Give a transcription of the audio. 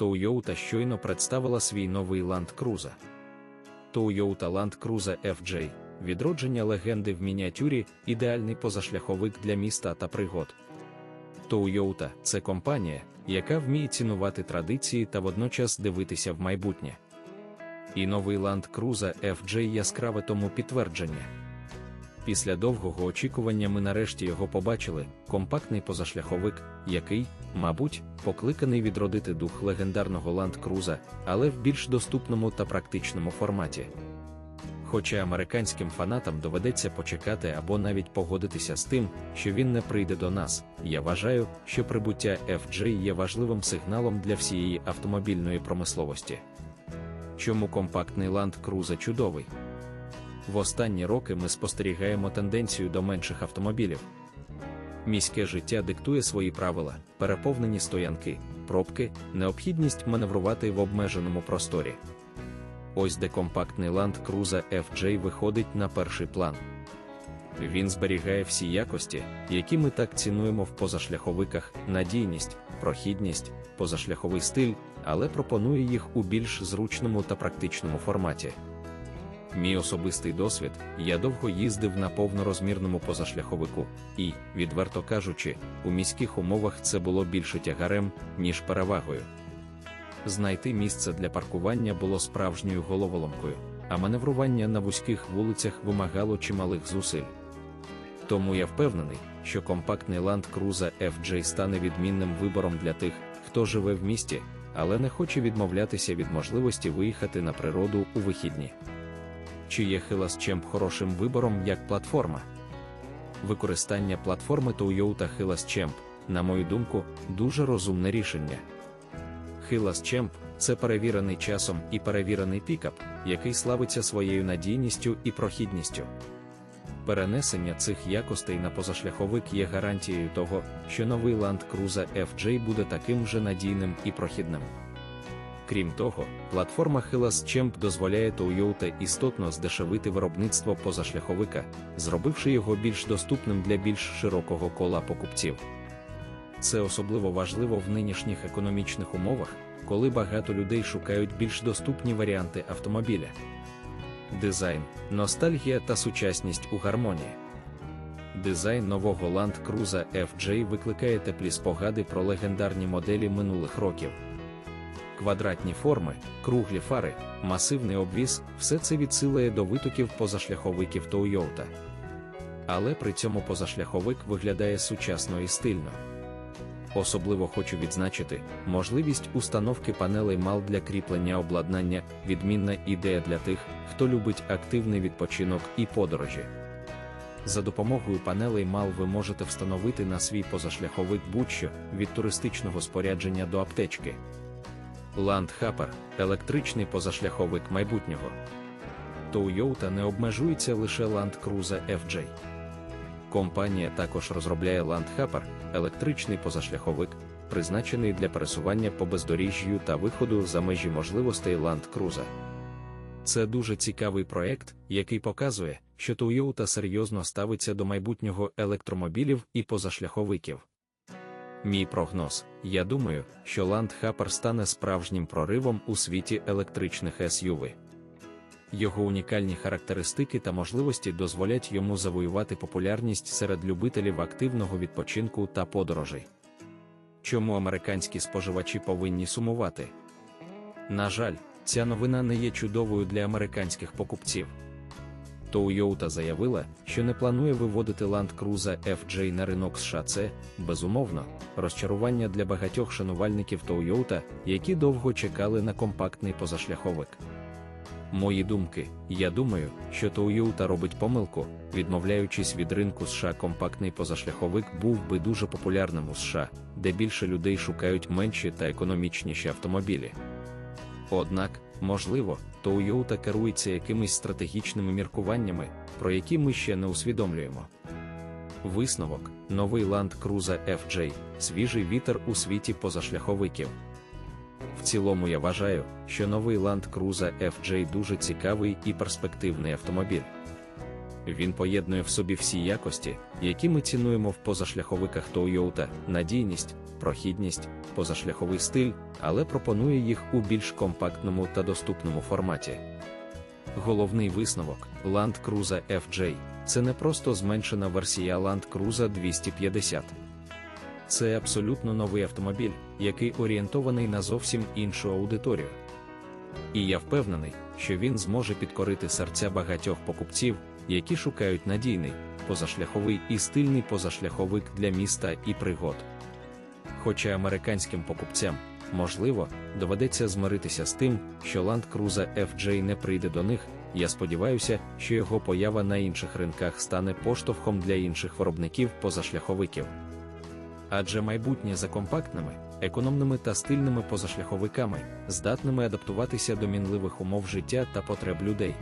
Toyota щойно представила свій новий Land Cruiser. Toyota Land Cruiser FJ – відродження легенди в мініатюрі, ідеальний позашляховик для міста та пригод. Toyota – це компанія, яка вміє цінувати традиції та водночас дивитися в майбутнє. І новий Land Cruiser FJ яскраве тому підтвердження. Після довгого очікування ми нарешті його побачили компактний позашляховик, який, мабуть, покликаний відродити дух легендарного Land Cruiser, але в більш доступному та практичному форматі. Хоча американським фанатам доведеться почекати або навіть погодитися з тим, що він не прийде до нас, я вважаю, що прибуття FJ є важливим сигналом для всієї автомобільної промисловості. Чому компактний Land Cruiser чудовий? В останні роки ми спостерігаємо тенденцію до менших автомобілів. Міське життя диктує свої правила, переповнені стоянки, пробки, необхідність маневрувати в обмеженому просторі. Ось де компактний Land Cruiser FJ виходить на перший план. Він зберігає всі якості, які ми так цінуємо в позашляховиках: надійність, прохідність, позашляховий стиль, але пропонує їх у більш зручному та практичному форматі. Мій особистий досвід, я довго їздив на повнорозмірному позашляховику, і, відверто кажучи, у міських умовах це було більше тягарем, ніж перевагою. Знайти місце для паркування було справжньою головоломкою, а маневрування на вузьких вулицях вимагало чималих зусиль. Тому я впевнений, що компактний Land Cruiser FJ стане відмінним вибором для тих, хто живе в місті, але не хоче відмовлятися від можливості виїхати на природу у вихідні. Чи є Hillas Champ хорошим вибором як платформа? Використання платформи Toyota Hillas Champ, на мою думку, дуже розумне рішення. Hillas Champ – це перевірений часом і перевірений пікап, який славиться своєю надійністю і прохідністю. Перенесення цих якостей на позашляховик є гарантією того, що новий Land Cruiser FJ буде таким же надійним і прохідним. Крім того, платформа Hillas Champ дозволяє Toyota істотно здешевити виробництво позашляховика, зробивши його більш доступним для більш широкого кола покупців. Це особливо важливо в нинішніх економічних умовах, коли багато людей шукають більш доступні варіанти автомобіля. Дизайн, ностальгія та сучасність у гармонії. Дизайн нового Land Cruiser FJ викликає теплі спогади про легендарні моделі минулих років. Квадратні форми, круглі фари, масивний обвіз все це відсилає до витоків позашляховиків Toyota. Але при цьому позашляховик виглядає сучасно і стильно. Особливо хочу відзначити можливість установки панелей мал для кріплення обладнання, відмінна ідея для тих, хто любить активний відпочинок і подорожі. За допомогою панелей мал ви можете встановити на свій позашляховик будь-що від туристичного спорядження до аптечки. Land – електричний позашляховик майбутнього. Toyota не обмежується лише Land Cruiser FJ. Компанія також розробляє Landhapper – електричний позашляховик, призначений для пересування по бездоріжжю та виходу за межі можливостей Land Cruiser. Це дуже цікавий проект, який показує, що Toyota серйозно ставиться до майбутнього електромобілів і позашляховиків. Мій прогноз: я думаю, що Hopper стане справжнім проривом у світі електричних SUV. Його унікальні характеристики та можливості дозволять йому завоювати популярність серед любителів активного відпочинку та подорожей. Чому американські споживачі повинні сумувати? На жаль, ця новина не є чудовою для американських покупців. Toyota заявила, що не планує виводити Land Cruiser FJ на ринок США. Це, безумовно, розчарування для багатьох шанувальників Toyota, які довго чекали на компактний позашляховик. Мої думки, я думаю, що Toyota робить помилку, відмовляючись від ринку США, компактний позашляховик був би дуже популярним у США, де більше людей шукають менші та економічніші автомобілі. Однак, можливо, Toyota керується якимись стратегічними міркуваннями, про які ми ще не усвідомлюємо. Висновок: новий Land Cruiser FJ свіжий вітер у світі позашляховиків. В цілому я вважаю, що новий Land Cruiser FJ дуже цікавий і перспективний автомобіль. Він поєднує в собі всі якості, які ми цінуємо в позашляховиках Toyota, надійність, прохідність, позашляховий стиль, але пропонує їх у більш компактному та доступному форматі. Головний висновок Land Cruiser FJ це не просто зменшена версія Land Cruiser 250. Це абсолютно новий автомобіль, який орієнтований на зовсім іншу аудиторію. І я впевнений, що він зможе підкорити серця багатьох покупців, які шукають надійний, позашляховий і стильний позашляховик для міста і пригод. Хоча американським покупцям, можливо, доведеться змиритися з тим, що Land Cruiser FJ не прийде до них, я сподіваюся, що його поява на інших ринках стане поштовхом для інших виробників позашляховиків. Адже майбутнє за компактними, економними та стильними позашляховиками, здатними адаптуватися до мінливих умов життя та потреб людей.